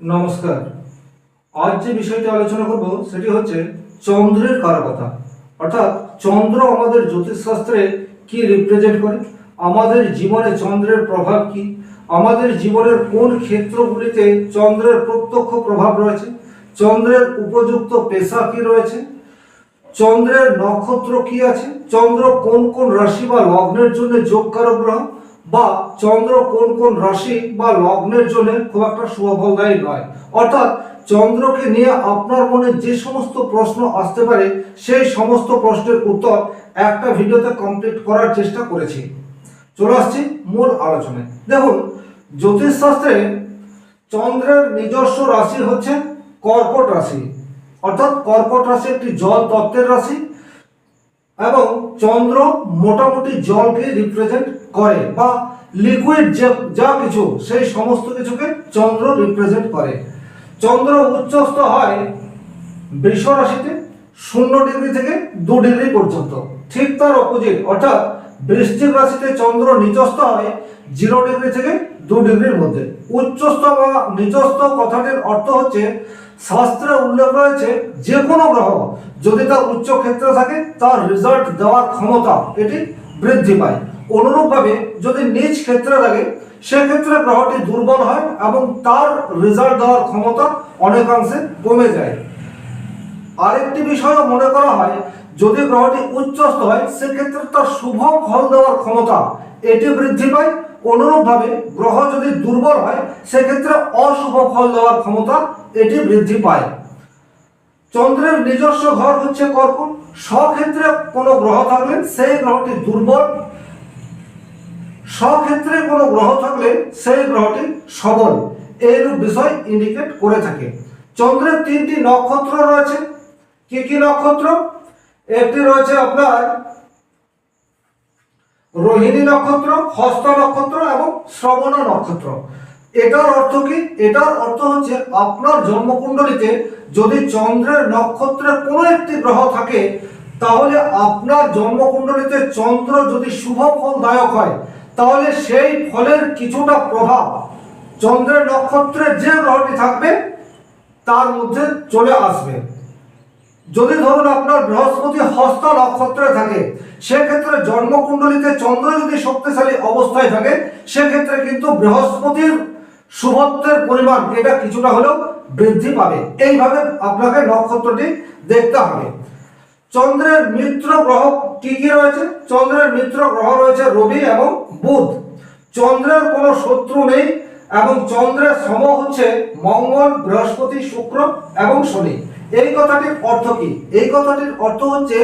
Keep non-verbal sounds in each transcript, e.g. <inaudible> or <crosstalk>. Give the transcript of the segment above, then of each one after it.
নমস্কার। আজ যে বিষয়টি আলোচনা করব, সেটি হচ্ছে চন্দ্রের কারকতা অর্থাৎ চন্দ্র আমাদের জ্যোতিষশাস্ত্রে কি রিপ্রেজেন্ট করে? আমাদের জীবনে চন্দ্রের প্রভাব কি? আমাদের জীবনের কোন ক্ষেত্রগুলিতে চন্দ্রের প্রত্যক্ষ প্রভাব রয়েছে? চন্দ্রের উপযুক্ত পেশা কি রয়েছে? চন্দ্রের নক্ষত্র কি আছে? চন্দ্র কোন কোন রাশি বা লগ্নের জন্য যোগকারক গ্রহ? বা চন্দ্র কোন কোন রাশি বা লগ্নের জন্য খুব একটা শুভফলদায়ী নয়। অর্থাৎ চন্দ্রকে নিয়ে আপনার মনে যে সমস্ত প্রশ্ন আসতে পারে, সেই সমস্ত প্রশ্নের উত্তর একটা ভিডিওতে কমপ্লিট করার চেষ্টা করেছি। চলে আসছি মূল আলোচনায়। দেখুন, জ্যোতিষশাস্ত্রে চন্দ্রের নিজস্ব রাশি হচ্ছে কর্কট রাশি। অর্থাৎ কর্কট রাশি একটি জল তত্ত্বের রাশি এবং চন্দ্র মোটামুটি জলকে রিপ্রেজেন্ট করে বা লিকুইড যে, যা কিছু, সেই সমস্ত কিছুকে চন্দ্র রিপ্রেজেন্ট করে। চন্দ্র উচ্চস্থ হয় বৃষ রাশিতে শূন্য ডিগ্রি থেকে দু ডিগ্রি পর্যন্ত। ঠিক তার অপোজিট অর্থাৎ বৃশ্চিক রাশিতে চন্দ্র নিচস্থ হয় জিরো ডিগ্রি থেকে দু ডিগ্রির মধ্যে। উচ্চস্থ বা নিচস্থ কথাটির অর্থ হচ্ছে, শাস্ত্রে উল্লেখ রয়েছে যে কোনো গ্রহ, যদি তার উচ্চ ক্ষেত্রে থাকে, তার রেজাল্ট দেওয়ার ক্ষমতা এটি বৃদ্ধি পায়। অনুরূপভাবে যদি নিজ ক্ষেত্রে লাগে, সেক্ষেত্রে গ্রহটি দুর্বল হয় এবং তার রেজাল্ট দেওয়ার ক্ষমতা অনেকাংশে কমে যায়। আরেকটি বিষয়ও মনে করা হয়, যদি গ্রহটি উচ্চস্থ হয়, সেক্ষেত্রে তার শুভ ফল দেওয়ার ক্ষমতা এটি বৃদ্ধি পায়। অনুরূপভাবে গ্রহ যদি দুর্বল হয়, সেক্ষেত্রে অশুভ ফল দেওয়ার ক্ষমতা এটি বৃদ্ধি পায়। চন্দ্রের নিজস্ব ঘর হচ্ছে কর্কট। স্বক্ষেত্রে কোনো গ্রহ থাকলে সেই গ্রহটি দুর্বল স্বক্ষেত্রে কোনো গ্রহ থাকলে সেই গ্রহটি সবল। এইরূপ বিষয় ইন্ডিকেট করে থাকে। চন্দ্রের তিনটি নক্ষত্র রয়েছে। কি কি নক্ষত্র? একটি রয়েছে আপনার রোহিণী নক্ষত্র, হস্ত নক্ষত্র এবং শ্রবণ নক্ষত্র। এটার অর্থ কি? এটার অর্থ হচ্ছে আপনার জন্মকুণ্ডলিতে যদি চন্দ্রের নক্ষত্রের কোনো একটি গ্রহ থাকে, তাহলে আপনার জন্মকুণ্ডলিতে চন্দ্র যদি শুভ ফলদায়ক হয় তাহলে সেই ফলের কিছুটা প্রভাব চন্দ্রের নক্ষত্রে যে গ্রহটি থাকবে, তার মধ্যে চলে আসবে। যদি ধরুন আপনার বৃহস্পতি হস্ত নক্ষত্রে থাকে, সেক্ষেত্রে জন্মকুণ্ডলিতে চন্দ্র যদি শক্তিশালী অবস্থায় থাকে, সেক্ষেত্রে কিন্তু বৃহস্পতির শুভত্বের পরিমাণ এটা কিছুটা হলেও বৃদ্ধি পাবে। এইভাবে আপনাকে নক্ষত্রটি দেখতে হবে। চন্দ্রের মিত্র গ্রহ কি কি রয়েছে? চন্দ্রের মিত্র গ্রহ রয়েছে রবি এবং বুধ। চন্দ্রের কোনো শত্রু নেই এবং চন্দ্রের সম হচ্ছে মঙ্গল, বৃহস্পতি, শুক্র এবং শনি। এই কথাটির অর্থ কি? এই কথাটির অর্থ হচ্ছে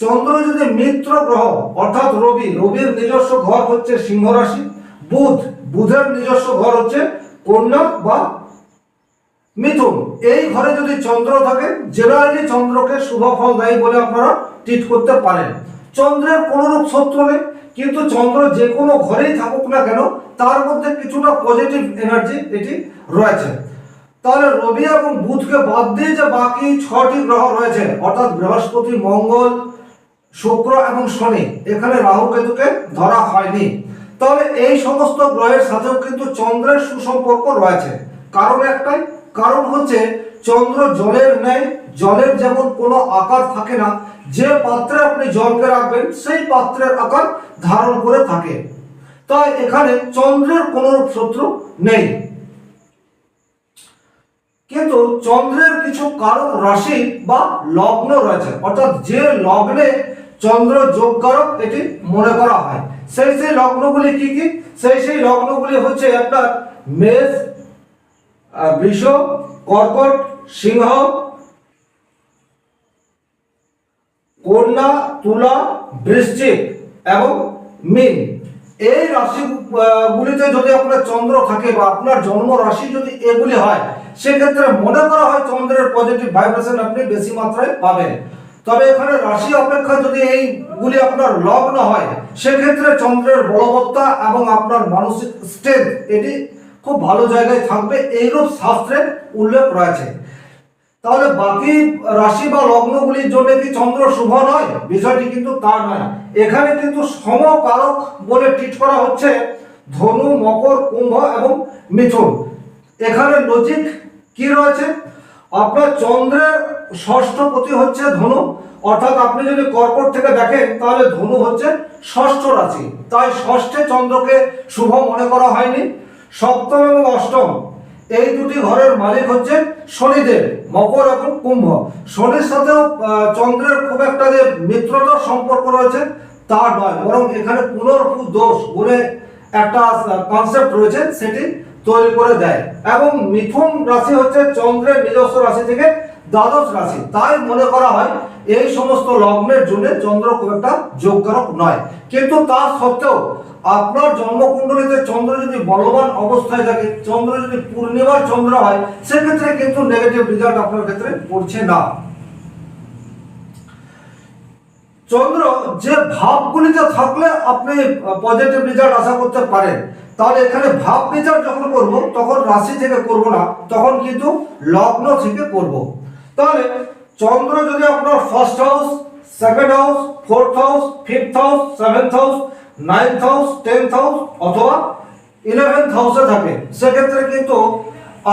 চন্দ্র যদি মিত্র গ্রহ, অর্থাৎ রবি, রবির নিজস্ব ঘর হচ্ছে সিংহ রাশি বুধ, বুধের নিজস্ব ঘর হচ্ছে কন্যা বা মিথুন, এই ঘরে যদি চন্দ্র থাকে জেনারেলি চন্দ্রকে শুভ ফল দেয় বলে আপনারা ট্রিট করতে পারেন। চন্দ্রের কোনোরূপ শত্রু নেই, কিন্তু চন্দ্র যে কোনো ঘরেই থাকুক না কেন, তার মধ্যে কিছুটা পজিটিভ এনার্জি এটি রয়েছে। তাহলে রবি এবং বুধকে বাদ দিয়ে যে বাকি ছটি গ্রহ রয়েছে, অর্থাৎ বৃহস্পতি, মঙ্গল, শুক্র এবং শনি, এখানে রাহু কেতুকে ধরা হয়নি। তাহলে এই সমস্ত গ্রহের সাথেও কিন্তু চন্দ্রের সুসম্পর্ক রয়েছে। কারণ একটাই কারণ হচ্ছে চন্দ্র জলের ন্যায়, জলের যেমন কোনো আকার থাকে না, যে পাত্রে আপনি জলকে রাখবেন, সেই পাত্রের আকার ধারণ করে থাকে। তাই এখানে চন্দ্রের কোনো শত্রু নেই। কিন্তু চন্দ্রের কিছু কারক রাশি বা লগ্ন রয়েছে। অর্থাৎ যে লগ্নে চন্দ্র যোগ কারক এটি মনে করা হয়। সেই সেই লগ্নগুলি কি কি? সেই সেই লগ্নগুলি হচ্ছে আপনার মেষ বৃষ কর্কট সিংহ কন্যা তুলা বৃশ্চিক এবং মীন। এই রাশি আহ, গুলিতে যদি আপনার চন্দ্র থাকে বা আপনার জন্ম রাশি যদি এগুলি হয় সেক্ষেত্রে মনে করা হয় চন্দ্রের পজিটিভ ভাইব্রেশন আপনি বেশি মাত্রায় পাবেন। তবে এখানে রাশি অপেক্ষা যদি এইগুলি আপনার লগ্ন হয় সেক্ষেত্রে চন্দ্রের বলবত্তা এবং আপনার মানসিক স্ট্রেংথ এটি খুব ভালো জায়গায় থাকবে এইরূপ শাস্ত্রে উল্লেখ রয়েছে। তাহলে বাকি রাশি বা লগ্নগুলির জন্য কি চন্দ্র শুভ নয়? বিষয়টি কিন্তু তা নয়। এখানে কিন্তু সমকারক বলে ট্রিট করা হচ্ছে ধনু, মকর, কুম্ভ এবং মিথুন। এখানে লজিক কি রয়েছে? আপনার চন্দ্রের ষষ্ঠ পতি হচ্ছে ধনু। অর্থাৎ আপনি যদি কর্কট থেকে দেখেন, তাহলে ধনু হচ্ছে ষষ্ঠ রাশি। তাই ষষ্ঠে চন্দ্রকে শুভ মনে করা হয়নি। সপ্তম এবং অষ্টম। এই দুটি ঘরের মালিক হচ্ছে শনিদেব, মকর এবং কুম্ভ। শনির সাথেও চন্দ্রের খুব একটা যে মিত্রতার সম্পর্ক রয়েছে, তা নয়, বরং এখানে পুনর্ভূ দোষ বলে একটা কনসেপ্ট রয়েছে সেটি তৈরি করে দেয়। এবং মিথুন রাশি হচ্ছে চন্দ্রের নিজস্ব রাশি থেকে দ্বাদশ রাশি। তাই মনে করা হয়, এই সমস্ত লগ্নের জন্য চন্দ্র খুব একটা যোগকারক নয়। কিন্তু তা সত্ত্বেও আপনার জন্মকুণ্ডলীতে চন্দ্র যদি বলবান অবস্থায় থাকে, চন্দ্র যদি পূর্ণিমার চন্দ্র হয়, সেক্ষেত্রে কিন্তু নেগেটিভ রেজাল্ট আপনার ক্ষেত্রে পড়ছে না। চন্দ্র যে ভাবগুলিতে থাকলে আপনি পজিটিভ রেজাল্ট আশা করতে পারেন। তাহলে এখানে ভাব বিচার যখন করব, তখন রাশি থেকে করব না, তখন কিন্তু লগ্ন থেকে করব। তাহলে চন্দ্র যদি আপনার first house second house fourth house fifth house seventh house ninth house tenth house অথবা ইলেভেন্থ হাউসে থাকে। সেক্ষেত্রে কিন্তু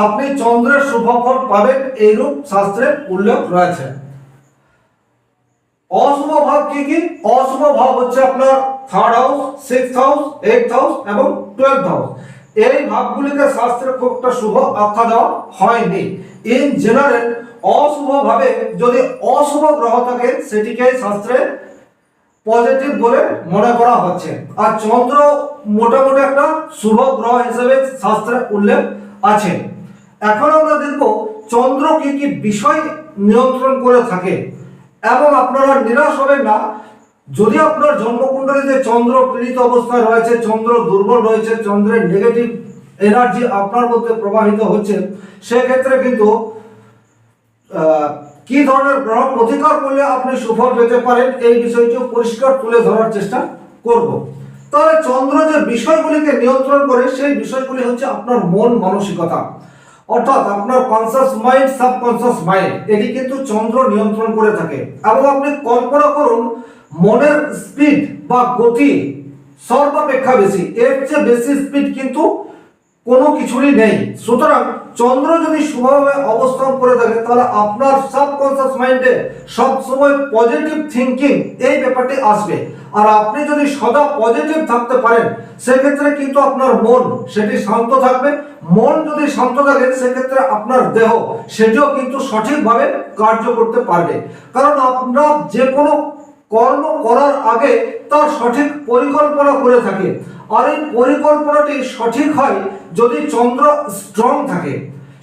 আপনি চন্দ্রের শুভফল পাবেন এইরূপ শাস্ত্রের উল্লেখ রয়েছে। অশুভ ভাব কি কি? অশুভ ভাব হচ্ছে আপনার third house six house eight house এবং টুয়েলভ হাউস এই ভাবগুলিকে শাস্ত্রে খুব একটা শুভ আখ্যা দেওয়া হয়নি। ইন জেনারেল অশুভ ভাবে যদি অশুভ গ্রহ থাকে সেটিকে শাস্ত্রে পজিটিভ বলে মনে করা হচ্ছে। আর চন্দ্র মোটামুটি একটা শুভ গ্রহ হিসেবে শাস্ত্রে উল্লেখ আছে। এখন আমরা দেখব চন্দ্র কি কি বিষয় নিয়ন্ত্রণ করে থাকে। এবং আপনারা নিরাশ হবেন না, যদি আপনার জন্মকুণ্ডলীতে চন্দ্র পীড়িত অবস্থায় রয়েছে, চন্দ্র দুর্বল রয়েছে, চন্দ্রের নেগেটিভ এনার্জি আপনার মধ্যে প্রবাহিত হচ্ছে, সেক্ষেত্রে কিন্তু কি ধরনের গ্রহ প্রতিকার করলে আপনি সুফল পেতে পারেন? এই বিষয়টিও পরিষ্কার তুলে ধরার চেষ্টা করব। তাহলে চন্দ্র যে বিষয়গুলিকে নিয়ন্ত্রণ করে, সেই বিষয়গুলি হচ্ছে আপনার মন মানসিকতা। অর্থাৎ আপনার কনসাস মাইন্ড সাবকনসাস মাইন্ড এটি কিন্তু চন্দ্র নিয়ন্ত্রণ করে থাকে। এবং আপনি কল্পনা করুন, মনের স্পিড বা গতি সর্বাপেক্ষা বেশি। এর চেয়ে বেশি স্পিড কিন্তু কোনো কিছুরই নেই। সুতরাং চন্দ্র যদি শুভভাবে অবস্থান করে থাকে, তাহলে আপনার সাবকনসিয়াস মাইন্ডে সব সময় পজিটিভ থিংকিং এই ব্যাপারটি আসবে। আর আপনি যদি সদা পজিটিভ থাকতে পারেন, সেক্ষেত্রে কিন্তু আপনার মন সেটি শান্ত থাকবে। মন যদি শান্ত থাকে, সেক্ষেত্রে আপনার দেহ সেটিও কিন্তু সঠিকভাবে কার্য করতে পারবে। কারণ আপনার যে কোনো কর্ম করার আগে তার সঠিক পরিকল্পনা করে থাকে। আর এই পরিকল্পনাটি সঠিক হয় যদি চন্দ্র স্ট্রং থাকে।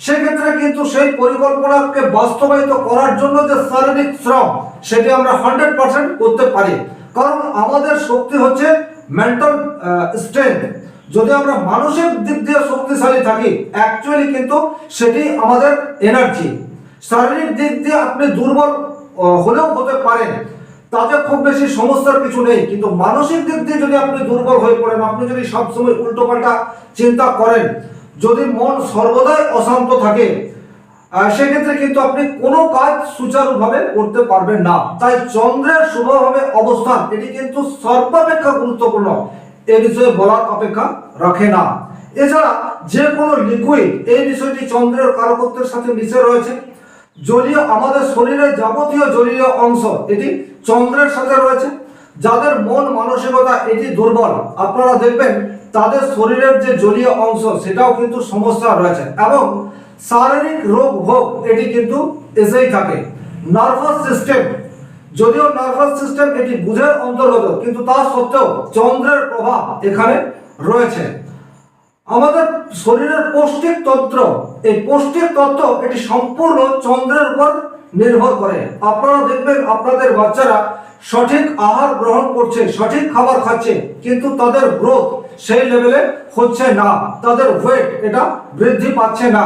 সেক্ষেত্রে কিন্তু সেই পরিকল্পনাকে বাস্তবায়িত করার জন্য যে শারীরিক শ্রম, সেটি আমরা হান্ড্রেড পার্সেন্ট করতে পারি। কারণ আমাদের শক্তি হচ্ছে মেন্টাল স্ট্রেংথ যদি আমরা মানসিক দিক দিয়ে শক্তিশালী থাকি অ্যাকচুয়ালি কিন্তু সেটি আমাদের এনার্জি শারীরিক দিক দিয়ে আপনি দুর্বল হলেও হতে পারেন। তাতে খুব বেশি সমস্যার কিছু নেই। কিন্তু মানসিক দিক দিয়ে যদি আপনি দুর্বল হয়ে পড়েন, আপনি যদি সবসময় উল্টোপাল্টা চিন্তা করেন, যদি মন সর্বদাই অশান্ত থাকে সেক্ষেত্রে কিন্তু আপনি কোনো কাজ সুচারুভাবে করতে পারবেন না। তাই চন্দ্রের শুভভাবে অবস্থান, এটি কিন্তু সর্বাপেক্ষা গুরুত্বপূর্ণ। এ বিষয়ে বলার অপেক্ষা রাখে না। এছাড়া যে কোনো লিকুইড এই বিষয়টি চন্দ্রের কারকত্বের সাথে মিশে রয়েছে। জলীয়, আমাদের শরীরের যাবতীয় জলীয় অংশ, এটি চন্দ্রের সাথে রয়েছে। যাদের মন মানসিকতা এটি দুর্বল, আপনারা দেখবেন তাদের শরীরের যে জলীয় অংশ, সেটাও কিন্তু সমস্যা রয়েছে। এবং শারীরিক রোগ ভোগ, এটি কিন্তু এসেই থাকে। নার্ভাস সিস্টেম, যদিও নার্ভাস সিস্টেম এটি বুঝের অন্তর্গত, কিন্তু তা সত্ত্বেও চন্দ্রের প্রভাব এখানে রয়েছে। আমাদের শরীরের পৌষ্টিক তন্ত্র, এই পৌষ্টিক তত্ত্ব এটি সম্পূর্ণ চন্দ্রের উপর নির্ভর করে। আপনারা দেখবেন, আপনাদের বাচ্চারা সঠিক আহার গ্রহণ করছে, সঠিক খাবার খাচ্ছে, কিন্তু তাদের গ্রোথ সেই লেভেলে হচ্ছে না। তাদের ওয়েট এটা বৃদ্ধি পাচ্ছে না।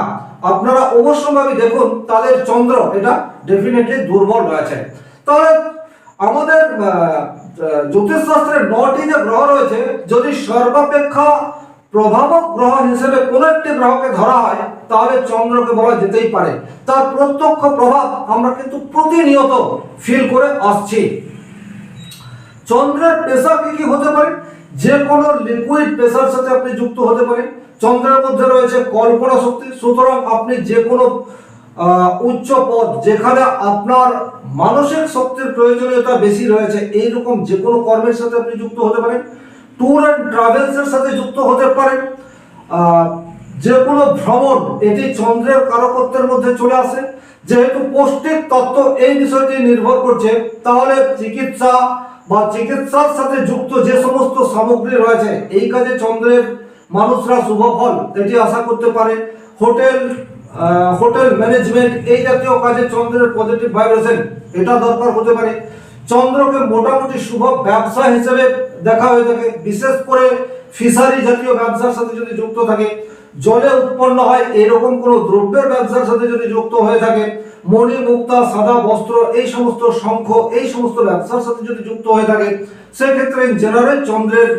আপনারা অবশ্যভাবে দেখুন, তাদের চন্দ্র এটা ডেফিনেটলি দুর্বল রয়েছে। তাহলে আমাদের জ্যোতিষশাস্ত্রের নটি যে গ্রহ রয়েছে, যদি সর্বাপেক্ষা প্রভাবক গ্রহ হিসেবে কোনো একটি গ্রহকে ধরা হয়, তাহলে চন্দ্রকে বলা যেতেই পারে। তার প্রত্যক্ষ প্রভাব আমরা কিন্তু প্রতিনিয়ত ফিল করে আসছি। চন্দ্রের পেশা কি কি হতে পারে? যে কোনো লিকুইড প্রেসার সাথে আপনি যুক্ত হতে পারেন। চন্দ্রের মধ্যে রয়েছে কল্পনা শক্তি। সুতরাং আপনি যে কোনো উচ্চ পদ যেখানে আপনার মানসিক শক্তির প্রয়োজনীয়তা বেশি রয়েছে, এইরকম যে কোনো কর্মের সাথে আপনি যুক্ত হতে পারেন। ট্যুর অ্যান্ড ট্রাভেলসের সাথে যুক্ত হতে আহ, যে কোনো ভ্রমণ এটি চন্দ্রের কারকত্বের মধ্যে চলে আসে। যেহেতু পৌষ্টিক তত্ত্ব এই বিষয়টি নির্ভর করছে তাহলে চিকিৎসা বা চিকিৎসার সাথে যুক্ত যে সমস্ত সামগ্রী রয়েছে এই কাজে চন্দ্রের মানুষরা শুভ ফল এটি আশা করতে পারে। হোটেল হোটেল ম্যানেজমেন্ট এই জাতীয় কাজে চন্দ্রের পজিটিভ ভাইব্রেশন এটা দরকার হতে পারে। চন্দ্রকে মোটামুটি শুভ ব্যবসা হিসেবে দেখা হয়ে থাকে। বিশেষ করে ফিশারি জাতীয় ব্যবসার সাথে যদি যুক্ত থাকে, জলে উৎপন্ন হয় এরকম কোনো দ্রব্যের ব্যবসার সাথে যদি যুক্ত হয়ে থাকে, মণি, মুক্তা, সাদা, বস্ত্র, এই সমস্ত শঙ্খ, এই সমস্ত ব্যবসার সাথে যদি যুক্ত হয়ে থাকে, সেক্ষেত্রে জেনারেল চন্দ্রের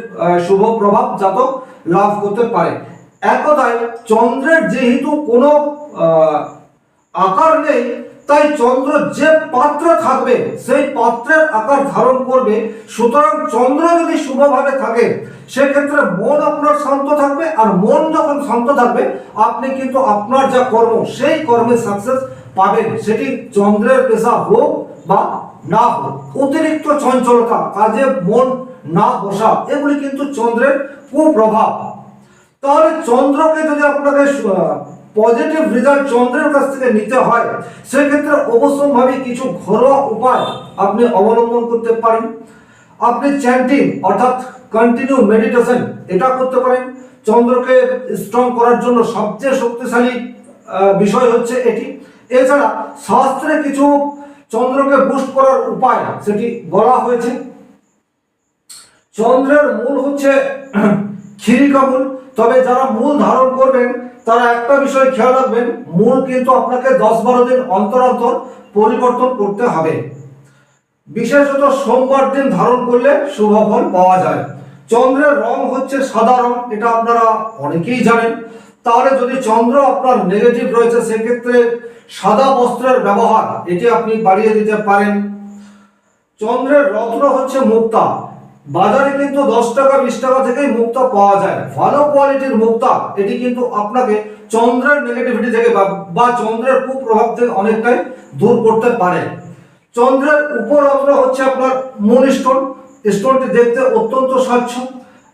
শুভ প্রভাব জাতক লাভ করতে পারে। এক কথায় চন্দ্রের যেহেতু কোনো আকার নেই তাই চন্দ্র যে পাত্রে থাকবে, সেই পাত্রের আকার ধারণ করবে। সুতরাং চন্দ্র যদি শুভভাবে থাকে, সেক্ষেত্রে মন আপনার শান্ত থাকবে আর মন যখন শান্ত থাকবে, আপনি কিন্তু আপনার যা কর্ম, সেই কর্মে সাকসেস পাবেন। সেটি চন্দ্রের পেশা হোক বা না হোক, অতিরিক্ত চঞ্চলতা, কাজে মন না বসা, এগুলি কিন্তু চন্দ্রের কুপ্রভাব। তাহলে চন্দ্রকে যদি আপনাকে পজিটিভ রেজাল্ট চন্দ্রের কাছ থেকে নিতে হয়, সেক্ষেত্রে অবশ্যম্ভাবী কিছু ঘরোয়া উপায় আপনি অবলম্বন করতে পারেন। আপনি চ্যান্টিং অর্থাৎ কন্টিনিউ মেডিটেশন এটা করতে পারেন। চন্দ্রকে স্ট্রং করার জন্য সবচেয়ে শক্তিশালী বিষয় হচ্ছে এটি। এছাড়া শাস্ত্রে কিছু চন্দ্রকে বুস্ট করার উপায় সেটি বলা হয়েছে। চন্দ্রের মূল হচ্ছে <clears throat> ক্ষিরিকা তবে যারা মূল ধারণ করবেন তারা একটা বিষয় খেয়াল রাখবেন, মূল কিন্তু আপনাকে দশ বারো দিন অন্তর অন্তর পরিবর্তন করতে হবে। বিশেষত সোমবার দিন ধারণ করলে শুভ ফল পাওয়া যায়। চন্দ্রের রং হচ্ছে সাদা রং, এটা আপনারা অনেকেই জানেন। তাহলে যদি চন্দ্র আপনার নেগেটিভ রয়েছে, সেক্ষেত্রে সাদা বস্ত্রের ব্যবহার এটি আপনি বাড়িয়ে দিতে পারেন। চন্দ্রের রত্ন হচ্ছে মুক্তা। বাজারে কিন্তু দশ টাকা, বিশ টাকা থেকেই মুক্তা পাওয়া যায়। ভালো কোয়ালিটির মুক্তা। এটি কিন্তু আপনাকে চন্দ্রের নেগেটিভিটি থেকে বা- চন্দ্রের কুপ্রভাব থেকে অনেকটাই দূর করতে পারে। চন্দ্রের উপরত্ন হচ্ছে আপনার মূল স্টোন স্টোনটি দেখতে অত্যন্ত স্বচ্ছ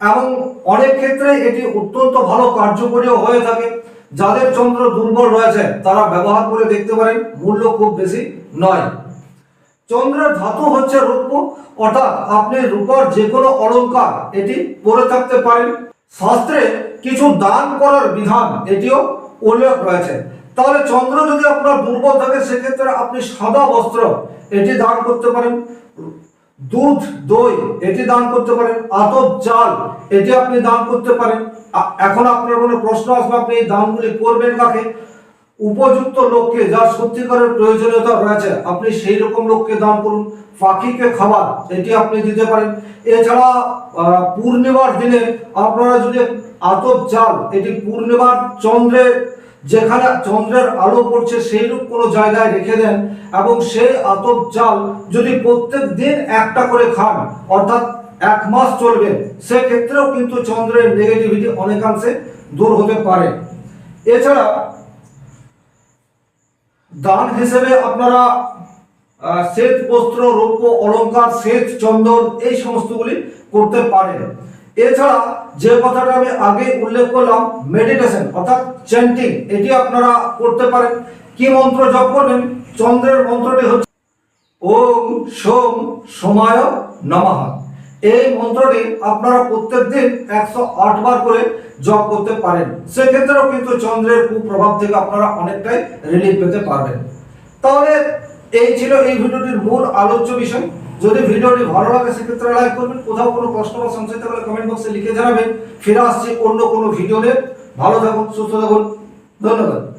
এবং অনেক ক্ষেত্রে এটি অত্যন্ত ভালো কার্যকরীও হয়ে থাকে। যাদের চন্দ্র দুর্বল রয়েছে, তারা ব্যবহার করে দেখতে পারেন, মূল্য খুব বেশি নয়। চন্দ্রের ধাতু হচ্ছে রূপ, অর্থাৎ আপনি রূপার যে কোনো অলংকার এটি পরে থাকতে পারেন। শাস্ত্রে কিছু দান করার বিধান এটিও উল্লেখ রয়েছে। তাহলে চন্দ্র যদি আপনার দুর্বল থাকে, সেক্ষেত্রে আপনি সাদা বস্ত্র এটি দান করতে পারেন। দুধ, দই এটি দান করতে পারেন। আতপ চাল এটি আপনি দান করতে পারেন। এখন আপনার মনে প্রশ্ন আসবে, আপনি এই দানগুলি করবেন কাকে? উপযুক্ত লোককে যার সত্যিকারের প্রয়োজনীয়তা রয়েছে, আপনি সেই রকম লোককে দান করুন। পাখিকে খাবার, এটি আপনি দিতে পারেন। এছাড়া পূর্ণিমার দিনে আপনারা যদি আতপ চাল, এটি পূর্ণিমার চন্দ্রে যেখানে চন্দ্রের আলো পড়ছে, সেইরূপ কোনো জায়গায় রেখে দেন এবং সেই আতপ চাল যদি প্রত্যেক দিন একটা করে খান, অর্থাৎ এক মাস চলবে, সেক্ষেত্রেও কিন্তু চন্দ্রের নেগেটিভিটি অনেকাংশে দূর হতে পারে। এছাড়া দান হিসেবে আপনারা শ্বেত বস্ত্র, রৌপ্য, অলংকার, শ্বেত, চন্দন, এই সমস্তগুলি করতে পারেন। এছাড়া যে কথাটা আমি আগে উল্লেখ করলাম মেডিটেশন অর্থাৎ চ্যান্টিং এটি আপনারা করতে পারেন। কি মন্ত্র জপ করবেন? চন্দ্রের মন্ত্রটি হচ্ছে, ওম সোম সোমায় নমঃ। এই মন্ত্রটি আপনারা প্রত্যেক দিন একশো আট বার করে জপ করতে পারেন। সেক্ষেত্রেও কিন্তু চন্দ্রের কুপ্রভাব থেকে আপনারা অনেকটাই রিলিফ পেতে পারবেন। তাহলে এই ছিল এই ভিডিওটির মূল আলোচ্য বিষয়। যদি ভিডিওটি ভালো লাগে, সেক্ষেত্রে লাইক করবেন। কোথাও কোনো প্রশ্ন বা সংশয় থাকলে কমেন্ট বক্সে লিখে জানাবেন। ফিরে আসছি অন্য কোনো ভিডিও ভিডিওতে ভালো থাকুন, সুস্থ থাকুন। ধন্যবাদ।